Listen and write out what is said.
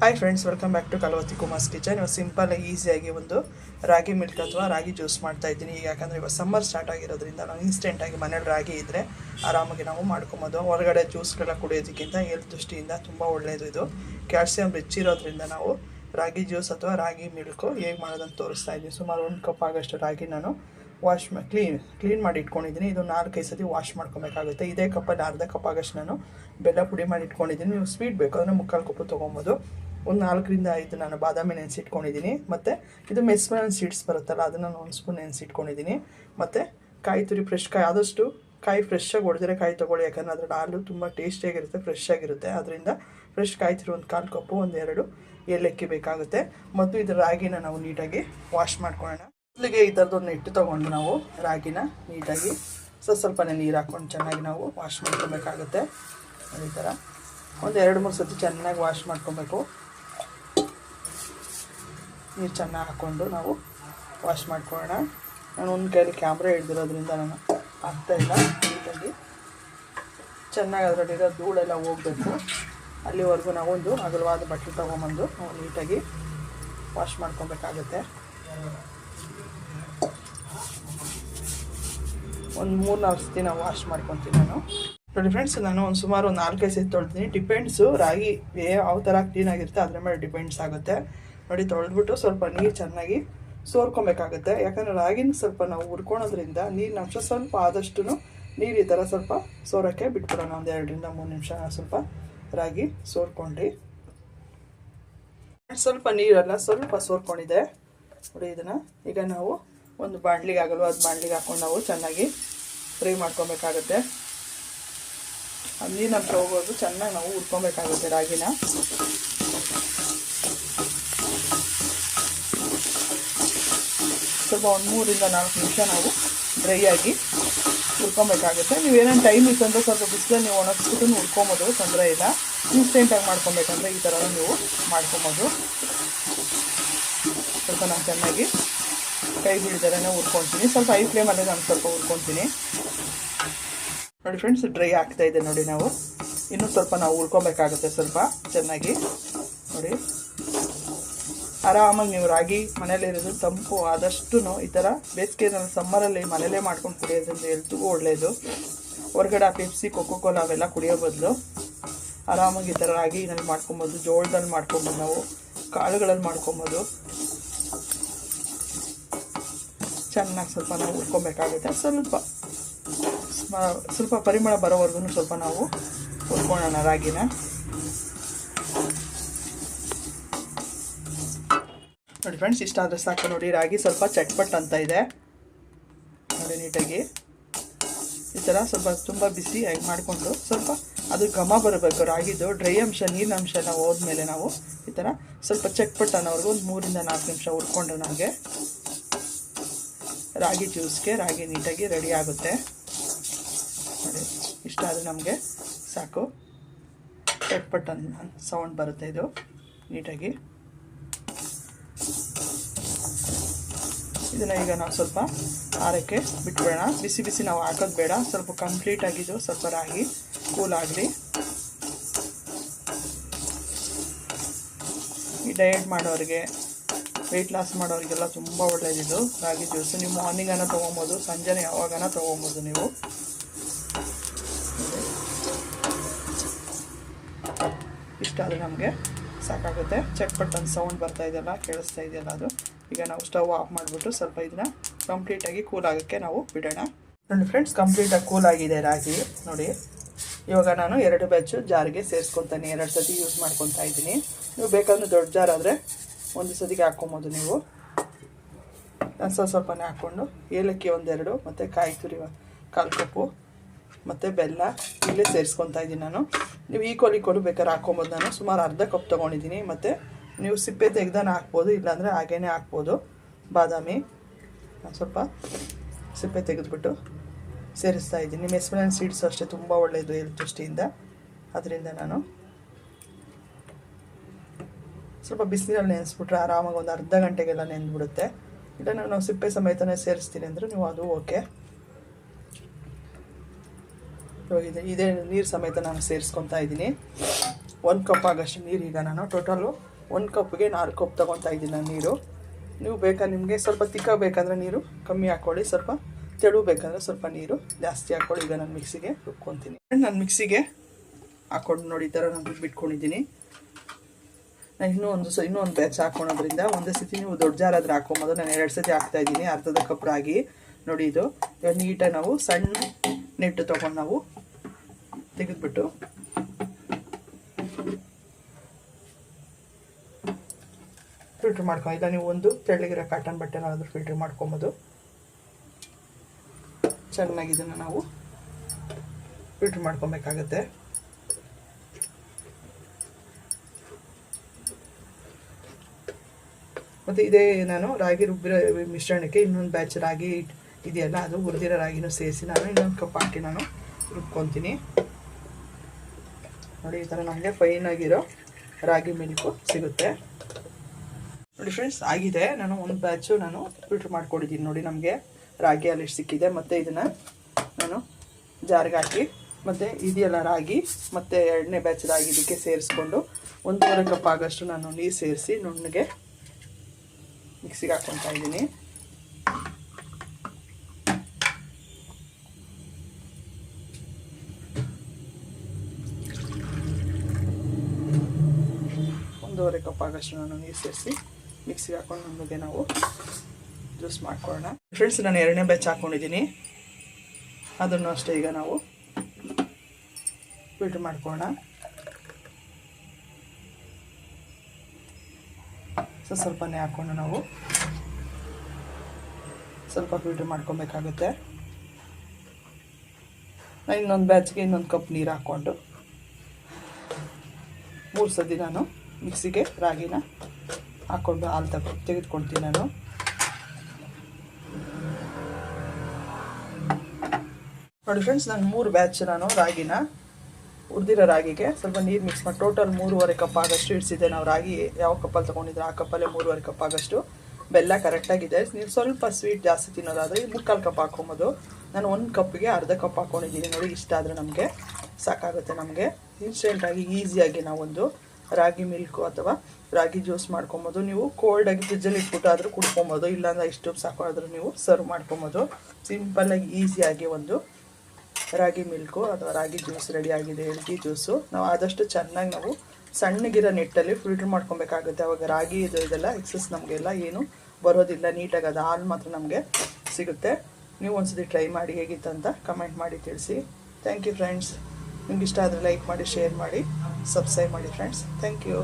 Hi friends welcome back to Kalavati Kumar's kitchen ಇವಾಗ simple ಈಸಿಯಾಗಿ ಒಂದು ರಾಗಿ ಮಿಲ್ಕ್ ಅಥವಾ ರಾಗಿ ಜ್ಯೂಸ್ ಮಾಡ್ತಾ ಇದ್ದೀನಿ. ಈಗ ಯಾಕಂದರೆ ಇವಾಗ ಸಮ್ಮರ್ ಸ್ಟಾರ್ಟ್ ಆಗಿರೋದ್ರಿಂದ ನಾವು ಇನ್ಸ್ಟೆಂಟಾಗಿ ಮನೇಲಿ ರಾಗಿ ಇದ್ದರೆ ಆರಾಮಾಗಿ ನಾವು ಮಾಡ್ಕೊಬೋದು. ಹೊರಗಡೆ ಜ್ಯೂಸ್ಗಳ ಕುಡಿಯೋದಕ್ಕಿಂತ ಹೆಲ್ತ್ ದೃಷ್ಟಿಯಿಂದ ತುಂಬ ಒಳ್ಳೆಯದು ಇದು. ಕ್ಯಾಲ್ಸಿಯಂ ರಿಚ್ ಇರೋದ್ರಿಂದ ನಾವು ರಾಗಿ ಜ್ಯೂಸ್ ಅಥವಾ ರಾಗಿ ಮಿಲ್ಕು ಹೇಗೆ ಮಾಡೋದಂತ ತೋರಿಸ್ತಾ ಇದ್ದೀನಿ. ಸುಮಾರು ಒಂದು ಕಪ್ ಆಗೋಷ್ಟು ರಾಗಿ ನಾನು ವಾಶ್ ಕ್ಲೀನ್ ಕ್ಲೀನ್ ಮಾಡಿ ಇಟ್ಕೊಂಡಿದ್ದೀನಿ. ಇದು ನಾಲ್ಕೈದು ಸತಿ ವಾಶ್ ಮಾಡ್ಕೊಬೇಕಾಗುತ್ತೆ. ಇದೇ ಕಪ್ಪಲ್ಲಿ ಅರ್ಧ ಕಪ್ ಆಗಷ್ಟು ನಾನು ಬೆಲ್ಲ ಪುಡಿ ಮಾಡಿ ಇಟ್ಕೊಂಡಿದ್ದೀನಿ. ನೀವು ಸ್ವೀಟ್ ಬೇಕು ಅದನ್ನು ಮುಕ್ಕಾಲು ಕಪ್ಪು ತೊಗೊಬೋದು. ಒಂದು ನಾಲ್ಕರಿಂದ ಐದು ನಾನು ಬಾದಾಮಿ ನೆನೆಸಿಟ್ಕೊಂಡಿದ್ದೀನಿ ಮತ್ತು ಇದು ಮೆಸ್ಮರನ್ ಸೀಡ್ಸ್ ಬರುತ್ತಲ್ಲ, ಅದನ್ನು ನಾನು ಒಂದು ಸ್ಪೂನ್ ನೆನೆಸಿಟ್ಕೊಂಡಿದ್ದೀನಿ ಮತ್ತು ಕಾಯಿ ತುರಿ ಫ್ರೆಶ್ ಕಾಯಿ, ಆದಷ್ಟು ಕಾಯಿ ಫ್ರೆಶ್ಶಾಗಿ ಹೊಡೆದಿರೋ ಕಾಯಿ ತೊಗೊಳ್ಳಿ, ಯಾಕಂದರೆ ಅದರ ಹಾಲು ತುಂಬ ಟೇಸ್ಟಿಯಾಗಿರುತ್ತೆ ಫ್ರೆಶ್ ಆಗಿರುತ್ತೆ. ಅದರಿಂದ ಫ್ರೆಶ್ ಕಾಯಿ ತುರಿ ಒಂದು ಕಾಲು ಕಪ್ಪು, ಒಂದು ಎರಡು ಏಲಕ್ಕಿ ಬೇಕಾಗುತ್ತೆ. ಮತ್ತು ಇದರ ರಾಗಿನ ನಾವು ನೀಟಾಗಿ ವಾಶ್ ಮಾಡ್ಕೊಳ್ಳೋಣ. ಮೊದಲಿಗೆ ಈ ಥರದೊಂದು ಹಿಟ್ಟು ತೊಗೊಂಡು ನಾವು ರಾಗಿನ ನೀಟಾಗಿ ಸ್ವಲ್ಪ ಸ್ವಲ್ಪನೇ ನೀರು ಹಾಕ್ಕೊಂಡು ಚೆನ್ನಾಗಿ ನಾವು ವಾಶ್ ಮಾಡ್ಕೊಬೇಕಾಗುತ್ತೆ. ಅದೇ ಥರ. ಒಂದು ಎರಡು ಮೂರು ಸತಿ ಚೆನ್ನಾಗಿ ವಾಶ್ ಮಾಡ್ಕೊಬೇಕು. ನೀರು ಚೆನ್ನಾಗಿ ಹಾಕ್ಕೊಂಡು ನಾವು ವಾಶ್ ಮಾಡ್ಕೊಳ್ಳೋಣ. ನಾನು ಒಂದು ಕೈಯಲ್ಲಿ ಕ್ಯಾಮ್ರಾ ಹಿಡ್ದಿರೋದ್ರಿಂದ ನಾನು ಆಗ್ತಾ ಇಲ್ಲ. ನೀಟಾಗಿ ಚೆನ್ನಾಗಿ ಅದರಲ್ಲಿರೋ ಧೂಳೆಲ್ಲ ಹೋಗಬೇಕು. ಅಲ್ಲಿವರೆಗೂ ನಾವೊಂದು ಅಗಲವಾದ ಬಟ್ಟೆ ತೊಗೊಂಬಂದು ನಾವು ನೀಟಾಗಿ ವಾಶ್ ಮಾಡ್ಕೊಬೇಕಾಗುತ್ತೆ. ಒಂದು ಮೂರು ನಾಲ್ಕು ಸತಿ ನಾವು ವಾಶ್ ಮಾಡ್ಕೊತೀನಿ ನಾನು. ನೋಡಿ ಫ್ರೆಂಡ್ಸ್ ನಾನು ಒಂದು ಸುಮಾರು ಒಂದು ನಾಲ್ಕೈದು ಸತಿ ತೊಳ್ತೀನಿ. ಡಿಪೆಂಡ್ಸು ರಾಗಿ ಯಾವ ಥರ ಕ್ಲೀನಾಗಿರುತ್ತೆ ಅದರ ಮೇಲೆ ಡಿಪೆಂಡ್ಸ್ ಆಗುತ್ತೆ. ನೋಡಿ ತೊಳೆದ್ಬಿಟ್ಟು ಸ್ವಲ್ಪ ನೀರು ಚೆನ್ನಾಗಿ ಸೋರ್ಕೊಬೇಕಾಗುತ್ತೆ. ಯಾಕಂದರೆ ರಾಗಿನ ಸ್ವಲ್ಪ ನಾವು ಹುರ್ಕೊಳೋದ್ರಿಂದ ನೀರಿನ ಅಂಶ ಸ್ವಲ್ಪ ಆದಷ್ಟು ನೀರು ಈ ಥರ ಸ್ವಲ್ಪ ಸೋರೋಕ್ಕೆ ಬಿಟ್ಬಿಡೋಣ. ಒಂದು ಎರಡರಿಂದ ಮೂರು ನಿಮಿಷ ಸ್ವಲ್ಪ ರಾಗಿ ಸೋರ್ಕೊಂಡ್ರಿ. ಸ್ವಲ್ಪ ನೀರೆಲ್ಲ ಸ್ವಲ್ಪ ಸೋರ್ಕೊಂಡಿದೆ. ನೋಡಿ ಇದನ್ನು. ಈಗ ನಾವು ಒಂದು ಬಾಣ್ಲಿಗೆ ಆಗಲ್ವ ಅದು ಬಾಣ್ಲಿಗೆ ಹಾಕೊಂಡು ನಾವು ಚೆನ್ನಾಗಿ ಫ್ರೈ ಮಾಡ್ಕೊಬೇಕಾಗುತ್ತೆ. ಅದು ನಮ್ಮ ಹೋಗೋದು ಚೆನ್ನಾಗಿ ನಾವು ಹುರ್ಕೊಬೇಕಾಗುತ್ತೆ ರಾಗಿನ. ಸ್ವಲ್ಪ ಒಂದು ಮೂರಿಂದ ನಾಲ್ಕು ನಿಮಿಷ ನಾವು ಡ್ರೈ ಆಗಿ ಹುರ್ಕೊಬೇಕಾಗುತ್ತೆ. ನೀವೇನೇನು ಟೈಮ್ ಇತ್ತಂದ್ರೆ ಸ್ವಲ್ಪ ಬಿಸಿಲಲ್ಲಿ ನೀವು ಒಣಗಿಸ್ಬಿಟ್ಟು ಹುರ್ಕೊಬೋದು, ತೊಂದರೆ ಇಲ್ಲ. ಇನ್ಸ್ಟೆಂಟಾಗಿ ಮಾಡ್ಕೊಬೇಕಂದ್ರೆ ಈ ಥರ ನೀವು ಮಾಡ್ಕೊಬೋದು. ಸ್ವಲ್ಪ ನಾನು ಚೆನ್ನಾಗಿ ಕೈ ಬಿಡ್ದರೇ ಹುರ್ಕೊತೀನಿ ಸ್ವಲ್ಪ ಐ ಫ್ಲೇಮಲ್ಲೇ ನಾನು ಸ್ವಲ್ಪ ಹುರ್ಕೊತೀನಿ ನೋಡಿ ಫ್ರೆಂಡ್ಸ್ ಡ್ರೈ ಆಗ್ತಾ ಇದೆ ನೋಡಿ ನಾವು. ಇನ್ನೂ ಸ್ವಲ್ಪ ನಾವು ಉಳ್ಕೊಬೇಕಾಗುತ್ತೆ ಸ್ವಲ್ಪ ಚೆನ್ನಾಗಿ. ನೋಡಿ. ಆರಾಮಾಗಿ ನೀವು ರಾಗಿ ಮನೇಲಿರೋದು ತಂಪು ಆದಷ್ಟು ಈ ಥರ ಬೇಸಿಗೆನಲ್ಲಿ ಸಮ್ಮರಲ್ಲಿ ಮನೇಲೇ ಮಾಡ್ಕೊಂಡು ಕುಡಿಯೋದ್ರಿಂದ ಎಲ್ತಿಗೂ ಒಳ್ಳೆಯದು ಹೊರಗಡೆ ಆ ಪೆಪ್ಸಿ ಕೊಕ್ಕೋ ಕೋಲಾ ಅವೆಲ್ಲ ಕುಡಿಯೋ ಬದಲು ಆರಾಮಾಗಿ ಈ ಥರ ರಾಗಿನಲ್ಲಿ ಮಾಡ್ಕೊಬೋದು, ಜೋಳದಲ್ಲಿ ಮಾಡ್ಕೊಬೋದು ನಾವು, ಕಾಳುಗಳಲ್ಲಿ ಮಾಡ್ಕೊಬೋದು. ಚೆನ್ನಾಗಿ ಸ್ವಲ್ಪ ನಾವು ಹುರ್ಕೊಬೇಕಾಗುತ್ತೆ ಸ್ವಲ್ಪ ಸ್ವಲ್ಪ ಪರಿಮಳ ಬರೋವರೆಗೂ ಸ್ವಲ್ಪ ನಾವು ಹುರ್ಕೊಳ್ಳೋಣ ರಾಗಿನ. ನೋಡಿ ಫ್ರೆಂಡ್ಸ್ ಇಷ್ಟಾದರೆ ಸಾಕು ನೋಡಿ, ರಾಗಿ ಸ್ವಲ್ಪ ಚಟ್ಪಟ್ ಅಂತ ಇದೆ. ನೋಡಿ ನೀಟಾಗಿ. ಈ ಥರ ಸ್ವಲ್ಪ ತುಂಬ ಬಿಸಿ ಆಗಿ ಮಾಡಿಕೊಂಡು ಸ್ವಲ್ಪ ಅದು ಘಮ ಬರಬೇಕು, ರಾಗಿದು ಡ್ರೈ ಅಂಶ, ನೀರಿನ ಅಂಶ ಎಲ್ಲ ಹೋದ್ಮೇಲೆ ನಾವು ಈ ಥರ ಸ್ವಲ್ಪ ಚಟ್ಪಟ್ ಅನ್ನೋರ್ಗು ಒಂದು ಮೂರಿಂದ ನಾಲ್ಕು ನಿಮಿಷ ಹುರ್ಕೊಂಡ್ರೆ ನಮಗೆ ರಾಗಿ ಜ್ಯೂಸ್ಗೆ, ರಾಗಿ ನೀಟಾಗಿ ರೆಡಿ ಆಗುತ್ತೆ. ನೋಡಿ, ಇಷ್ಟ ಆದರೆ ನಮಗೆ ಸಾಕು. ಚಟ್ಪಟ್ ಅಂತ ಸೌಂಡ್ ಬರುತ್ತೆ ಇದು, ನೀಟಾಗಿ. ಇದನ್ನು ಈಗ ನಾವು ಸ್ವಲ್ಪ ಆರಕ್ಕೆ ಬಿಟ್ಬಿಡೋಣ. ಬಿಸಿ ಬಿಸಿ ನಾವು ಹಾಕೋದು ಬೇಡ. ಸ್ವಲ್ಪ ಕಂಪ್ಲೀಟ್ ಆಗಿದ್ದು ಸ್ವಲ್ಪ ರಾಗಿ ಕೂಲ್ ಆಗಲಿ. ಈ ಡಯಟ್ ಮಾಡೋರಿಗೆ ವೆಯ್ಟ್ ಲಾಸ್ ಮಾಡೋರಿಗೆಲ್ಲ ತುಂಬ ಒಳ್ಳೆಯದಿದ್ದು ರಾಗಿ ಜ್ಯೂಸ್ ನೀವು ಮಾರ್ನಿಂಗನ ತೊಗೊಬೋದು, ಸಂಜೆನೆ ಯಾವಾಗನ ತೊಗೊಬೋದು ನೀವು. ಇಷ್ಟ ನಮಗೆ ಸಾಕಾಗುತ್ತೆ. ಚಟ್ಪಟ್ ಒಂದು ಸೌಂಡ್ ಬರ್ತಾ ಇದೆಯಲ್ಲ, ಕೇಳಿಸ್ತಾ ಇದೆಯಲ್ಲ ಅದು. ಈಗ ನಾವು ಸ್ಟವ್ ಆಫ್ ಮಾಡಿಬಿಟ್ಟು ಸ್ವಲ್ಪ ಇದನ್ನ ಕಂಪ್ಲೀಟಾಗಿ ಕೂಲ್ ಆಗೋಕ್ಕೆ ನಾವು ಬಿಡೋಣ. ನೋಡಿ ಫ್ರೆಂಡ್ಸ್ ಕಂಪ್ಲೀಟಾಗಿ ಕೂಲ್ ಆಗಿದೆ ರಾಗಿ. ನೋಡಿ, ಇವಾಗ ನಾನು ಎರಡು ಬ್ಯಾಚು ಜಾರಿಗೆ ಸೇರಿಸ್ಕೊತಾನೆ ಎರಡು ಸತಿ ಯೂಸ್ ಮಾಡ್ಕೊತಾ ಇದ್ದೀನಿ. ನೀವು ಬೇಕಾದ್ರೆ ದೊಡ್ಡ ಜಾರ್ ಆದರೆ ಒಂದು ಸತಿಗೆ ಹಾಕ್ಕೊಬೋದು ನೀವು. ನಾನು ಸ್ವಲ್ಪ ಸ್ವಲ್ಪನೇ ಹಾಕ್ಕೊಂಡು, ಏಲಕ್ಕಿ ಒಂದೆರಡು, ಮತ್ತು ಕಾಯಿ ತುರಿ ಕಾಲು ಕಪ್ಪು. ಮತ್ತು ಬೆಲ್ಲ ಇಲ್ಲೇ ಸೇರಿಸ್ಕೊತಾ ಇದ್ದೀನಿ ನಾನು. ನೀವು ಈಕ್ವಲ್ ಈಕ್ವಲ್ ಬೇಕಾದ್ರೆ ಹಾಕ್ಕೊಬೋದು ನಾನು. ಸುಮಾರು ಅರ್ಧ ಕಪ್ ತೊಗೊಂಡಿದ್ದೀನಿ. ಮತ್ತು ನೀವು ಸಿಪ್ಪೆ ತೆಗ್ದಾನ ಹಾಕ್ಬೋದು, ಇಲ್ಲಾಂದರೆ ಹಾಗೇ ಹಾಕ್ಬೋದು. ಬಾದಾಮಿ, ನಾನು ಸ್ವಲ್ಪ ಸಿಪ್ಪೆ ತೆಗೆದುಬಿಟ್ಟು ಸೇರಿಸ್ತಾ ಇದ್ದೀನಿ. ಮೆಸ್ಮೆಲನ್ ಸೀಡ್ಸ್ ಅಷ್ಟೇ ತುಂಬ ಒಳ್ಳೆಯದು ಹೆಲ್ತ್ ದೃಷ್ಟಿಯಿಂದ. ಅದರಿಂದ ನಾನು ಸ್ವಲ್ಪ ಬಿಸಿನೀರಲ್ಲಿ ನೆನೆಸ್ಬಿಟ್ರೆ ಆರಾಮಾಗಿ ಒಂದು ಅರ್ಧ ಗಂಟೆಗೆಲ್ಲ ನೆಂದ್ಬಿಡುತ್ತೆ ಇಲ್ಲ ನಾವು ಸಿಪ್ಪೆ ಸಮೇತನೇ ಸೇರಿಸ್ತೀನಿ ಅಂದರೆ ನೀವು ಅದು ಓಕೆ ಇದೆ, ಇದೇ ನೀರು ಸಮೇತ ನಾನು ಸೇರಿಸ್ಕೊತಾ ಇದ್ದೀನಿ. ಒಂದು ಕಪ್ ಆಗೋಷ್ಟು ನೀರು ಈಗ ನಾನು ಟೋಟಲು ಒಂದು ಕಪ್ಗೆ ನಾಲ್ಕು ಕಪ್ ತೊಗೊತಾ ಇದ್ದೀನಿ ನಾನು ನೀರು. ನೀವು ಬೇಕಾ ನಿಮಗೆ ಸ್ವಲ್ಪ ತಿಕ್ಕ ಬೇಕಂದ್ರೆ ನೀರು, ಕಮ್ಮಿ ಹಾಕ್ಕೊಳ್ಳಿ ಸ್ವಲ್ಪ ತೆಳು ಬೇಕಂದ್ರೆ ಸ್ವಲ್ಪ ನೀರು, ಜಾಸ್ತಿ ಹಾಕ್ಕೊಳ್ಳಿ ಈಗ ನಾನು ಮಿಕ್ಸಿಗೆ ರುಬ್ಕೊತೀನಿ. ನಾನು ಮಿಕ್ಸಿಗೆ ಹಾಕ್ಕೊಂಡು ನೋಡಿ, ಈ ಥರ ನಾನು ಬಿಟ್ಕೊಂಡಿದ್ದೀನಿ ನಾನು ಇನ್ನೂ ಒಂದು ಸ, ಇನ್ನೂ ಒಂದು ಬ್ಯಾಚ್ ಹಾಕೊಳೋದ್ರಿಂದ, ಒಂದೇ ಸತಿ ನೀವು ದೊಡ್ಡ ಜಾರಾದ್ರೆ ಹಾಕೊಂಬೋದು ನಾನು ಎರಡು ಸತಿ ಹಾಕ್ತಾ ಇದ್ದೀನಿ ಅರ್ಧದ ಕಪ್ ರಾಗಿ ನೋಡಿ ಇದು ನೀಟಾಗಿ ನಾವು ಸಣ್ಣ ನೆಟ್ಟು ತೊಗೊಂಡು ನಾವು ತೆಗೆದ್ಬಿಟ್ಟು ಫಿಲ್ಟ್ರ್ ಮಾಡ್ಕೊ ಇಲ್ಲ, ನೀವು ಒಂದು ತೆಳ್ಳಗಿರೋ ಕಾಟನ್ ಬಟ್ಟೆನಾದರೂ ಫಿಲ್ಟ್ರ್ ಮಾಡ್ಕೊಬೋದು. ಚೆನ್ನಾಗಿ ಇದನ್ನು ನಾವು ಫಿಲ್ಟ್ರ್ ಮಾಡ್ಕೊಬೇಕಾಗತ್ತೆ. ಮತ್ತು ಇದೇ ನಾನು ರಾಗಿ ರುಬ್ಬಿರೋ ಮಿಶ್ರಣಕ್ಕೆ ಇನ್ನೊಂದು ಬ್ಯಾಚ್ ರಾಗಿ ಇದೆಯಲ್ಲ, ಅದು ಹುರಿದಿರೋ ರಾಗಿನೂ ಸೇರಿಸಿ ನಾನು ಇನ್ನೊಂದು ಕಪ್ ಹಾಕಿ ನಾನು ರುಬ್ಕೊತೀನಿ. ನೋಡಿ, ಈ ಥರ ನಮಗೆ ಫೈನ್ ಆಗಿರೋ ರಾಗಿ ಮಿಲ್ಕು ಸಿಗುತ್ತೆ. ನೋಡಿ ಫ್ರೆಂಡ್ಸ್ ಆಗಿದೆ. ನಾನು ಒಂದು ಬ್ಯಾಚು ನಾನು ಫಿಲ್ಟ್ರ್ ಮಾಡ್ಕೊಂಡಿದ್ದೀನಿ. ನೋಡಿ, ನಮಗೆ ರಾಗಿ ಅಲ್ಲಿ ಸಿಕ್ಕಿದೆ. ಮತ್ತು ಇದನ್ನು ನಾನು ಜಾರಿಗೆ ಹಾಕಿ, ಮತ್ತು ಇದೆಯಲ್ಲ ರಾಗಿ, ಮತ್ತು ಎರಡನೇ ಬ್ಯಾಚ್ ರಾಗಿ ಇದಕ್ಕೆ ಸೇರಿಸ್ಕೊಂಡು ಒಂದೂವರೆ ಕಪ್ ಆಗೋಷ್ಟು ನಾನು ನೀರು ಸೇರಿಸಿ, ನುಣ್ಣಗೆ ಮಿಕ್ಸಿಗೆ ಹಾಕ್ಕೊತಾ ಇದ್ದೀನಿ. ಒಂದೂವರೆ ಕಪ್ ಆಗಷ್ಟು ನಾನು ನೀರು ಸೇರಿಸಿ ಮಿಕ್ಸಿಗೆ ಹಾಕೊಂಡು ನುಣ್ಣಗೆ ನಾವು ಜ್ಯೂಸ್ ಮಾಡ್ಕೊಳ್ಳೋಣ. ಫ್ರೆಂಡ್ಸ್ ನಾನು ಎರಡನೇ ಬ್ಯಾಚ್ ಹಾಕ್ಕೊಂಡಿದ್ದೀನಿ ಅದನ್ನು ಅಷ್ಟೇ ಈಗ ನಾವು ಫಿಲ್ಟ್ರ್ ಮಾಡ್ಕೊಳ್ಳೋಣ. ಸೊ, ಸ್ವಲ್ಪನೇ ಹಾಕ್ಕೊಂಡು ನಾವು ಸ್ವಲ್ಪ ಫಿಲ್ಟ್ರ್ ಮಾಡ್ಕೊಬೇಕಾಗುತ್ತೆ. ನಾನು ಇನ್ನೊಂದು ಬ್ಯಾಚ್ಗೆ ಇನ್ನೊಂದು ಕಪ್ ನೀರು ಹಾಕ್ಕೊಂಡು ಮೂರು ಸತಿ ನಾನು ಮಿಕ್ಸಿಗೆ ರಾಗಿನ ಹಾಕ್ಕೊಂಡು ಹಾಲು ತಗೊ ತೆಗೆದುಕೊಳ್ತೀನಿ ನಾನು. ನೋಡಿ ಫ್ರೆಂಡ್ಸ್ ನಾನು ಮೂರು ಬ್ಯಾಚ್ ನಾನು ರಾಗಿನ ಹುರಿದಿರೋ ರಾಗಿಗೆ ಸ್ವಲ್ಪ ನೀರು ಮಿಕ್ಸ್ ಮಾಡಿ ಟೋಟಲ್ ಮೂರುವರೆ ಕಪ್ ಆಗಷ್ಟು ಇಡಿಸಿದ್ದೆ. ನಾವು ರಾಗಿ ಯಾವ ಕಪ್ಪಲ್ಲಿ ತೊಗೊಂಡಿದ್ರೆ ಆ ಕಪ್ಪಲ್ಲೇ ಮೂರುವರೆ ಕಪ್ ಆಗಷ್ಟು ಬೆಲ್ಲ ಕರೆಕ್ಟಾಗಿದೆ ನೀವು ಸ್ವಲ್ಪ ಸ್ವೀಟ್ ಜಾಸ್ತಿ ತಿನ್ನೋದಾದರೆ ಮುಕ್ಕಾಲು ಕಪ್ ಹಾಕೊಂಬೋದು ನಾನು ಒಂದು ಕಪ್ಪಿಗೆ ಅರ್ಧ ಕಪ್ ಹಾಕ್ಕೊಂಡಿದ್ದೀನಿ ನೋಡಿ ಇಷ್ಟ ಆದರೆ ನಮಗೆ ಸಾಕಾಗುತ್ತೆ ನಮಗೆ. ಇನ್ಸ್ಟೆಂಟಾಗಿ ಈಸಿಯಾಗಿ ನಾವೊಂದು ರಾಗಿ ಮಿಲ್ಕು ಅಥವಾ ರಾಗಿ ಜ್ಯೂಸ್ ಮಾಡ್ಕೊಬೋದು. ನೀವು ಕೋಲ್ಡ್ ಆಗಿ ಫ್ರಿಜ್ಜಲ್ಲಿ ಇಟ್ಬಿಟ್ಟು ಆದರೂ ಕುಡ್ಕೊಬೋದು. ಇಲ್ಲಾಂದ್ರೆ ಇಷ್ಟು ಸಾಕಾದ್ರೂ ನೀವು ಸರ್ವ್ ಮಾಡ್ಕೊಬೋದು. ಸಿಂಪಲ್ಲಾಗಿ ಈಸಿಯಾಗಿ ಒಂದು ರಾಗಿ ಮಿಲ್ಕು ಅಥವಾ ರಾಗಿ ಜ್ಯೂಸ್ ರೆಡಿ ಆಗಿದೆ ಎಳ್ಗಿ ಜ್ಯೂಸು. ನಾವು ಆದಷ್ಟು ಚೆನ್ನಾಗಿ ನಾವು ಸಣ್ಣಗಿರೋ ನೆಟ್ಟಲ್ಲಿ ಫಿಲ್ಟ್ರ್ ಮಾಡ್ಕೊಬೇಕಾಗುತ್ತೆ. ಅವಾಗ ರಾಗಿ ಇದು ಇದೆಲ್ಲ ಎಕ್ಸಸ್ ನಮಗೆಲ್ಲ ಏನು ಬರೋದಿಲ್ಲ. ನೀಟಾಗಿ ಅದು ಹಾಲು ಮಾತ್ರ ನಮಗೆ ಸಿಗುತ್ತೆ. ನೀವು ಒಂದ್ಸತಿ ಟ್ರೈ ಮಾಡಿ ಹೇಗಿತ್ತು ಅಂತ ಕಮೆಂಟ್ ಮಾಡಿ ತಿಳಿಸಿ. ಥ್ಯಾಂಕ್ ಯು ಫ್ರೆಂಡ್ಸ್ ನಿಮ್ಗೆ ಇಷ್ಟ ಆದರೆ ಲೈಕ್ ಮಾಡಿ ಶೇರ್ ಮಾಡಿ. ಸಬ್ಸ್ಕ್ರೈಬ್ ಮಾಡಿ ಫ್ರೆಂಡ್ಸ್ ಥ್ಯಾಂಕ್ ಯು